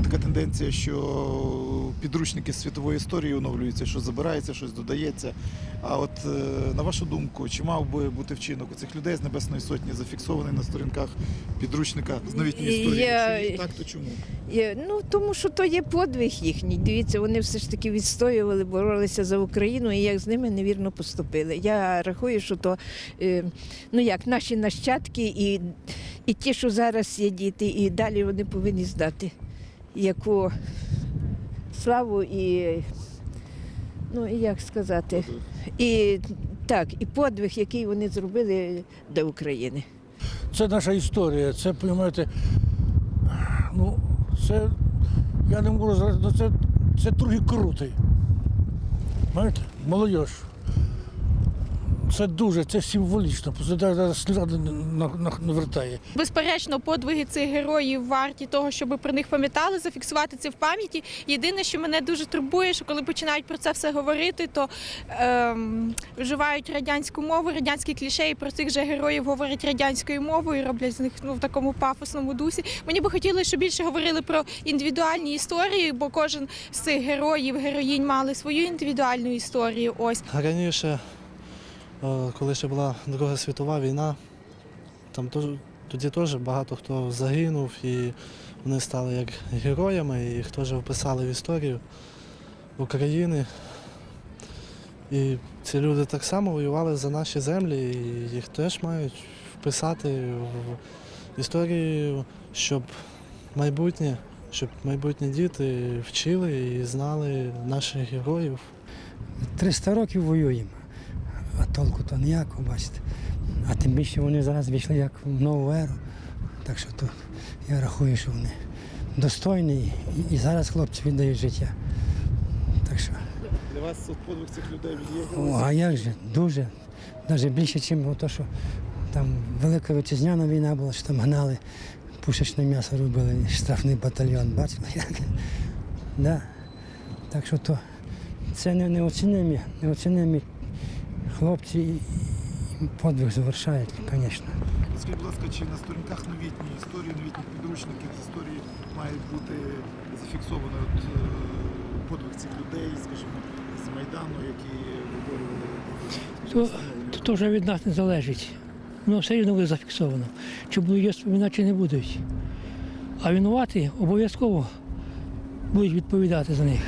є така тенденція, що підручники з світової історії оновлюються, що забирається, щось додається. А от е, на вашу думку, чи мав би бути вчинок у цих людей з Небесної Сотні зафіксований на сторінках підручника з новітньої історії? Я- Якщо так, то чому? Є, ну тому що то є подвиг їхній. Дивіться, вони все ж таки відстоювали, боролися за Україну, і як з ними невірно поступили. Я рахую, що то е, ну як наші нащадки і, і ті, що зараз є діти, і далі вони повинні здати яку славу і ну як сказати, і так, і подвиг, який вони зробили для України. Це наша історія. Це, розумієте, ну, це, я не можу ну, це, це трохи крутий. Знаєте, молодь. Це дуже, це символічно. Зараз навертає. Безперечно, подвиги цих героїв варті того, щоб про них пам'ятали, зафіксувати це в пам'яті. Єдине, що мене дуже турбує, що коли починають про це все говорити, то ем, вживають радянську мову, радянські кліше, і про цих же героїв говорять радянською мовою, роблять з них ну, в такому пафосному дусі. Мені би хотілося, щоб більше говорили про індивідуальні історії, бо кожен з цих героїв, героїнь мали свою індивідуальну історію. Ось. Раніше, коли ще була Друга світова війна, там тоді теж багато хто загинув і вони стали як героями, і їх теж вписали в історію України. І ці люди так само воювали за наші землі, і їх теж мають вписати в історію, щоб майбутнє, щоб майбутні діти вчили і знали наших героїв. 300 років воюємо, а толку то ніякого, бачите. А тим більше вони зараз війшли як в нову еру. Так що то я рахую, що вони достойні і, і зараз хлопці віддають життя. Так що, Для вас от подвиг цих людей є? о, а як же, дуже, навіть більше, ніж то, що там велика вітчизняна війна була, що там гнали, пушечне м'ясо робили, штрафний батальйон, бачили як? Да. Так що то це не, неоцінимі, неоцінимі хлопці подвиг завершають, звісно. Скажіть, будь ласка, чи на сторінках новітньої історії, новітніх підручників з історії має бути зафіксовано от, е, подвиг цих людей, скажімо, з Майдану, які виборювали То, то, то вже від нас не залежить. Воно все рівно буде зафіксовано. Чи будуть є спомінати, чи не будуть. А винуваті обов'язково будуть відповідати за них.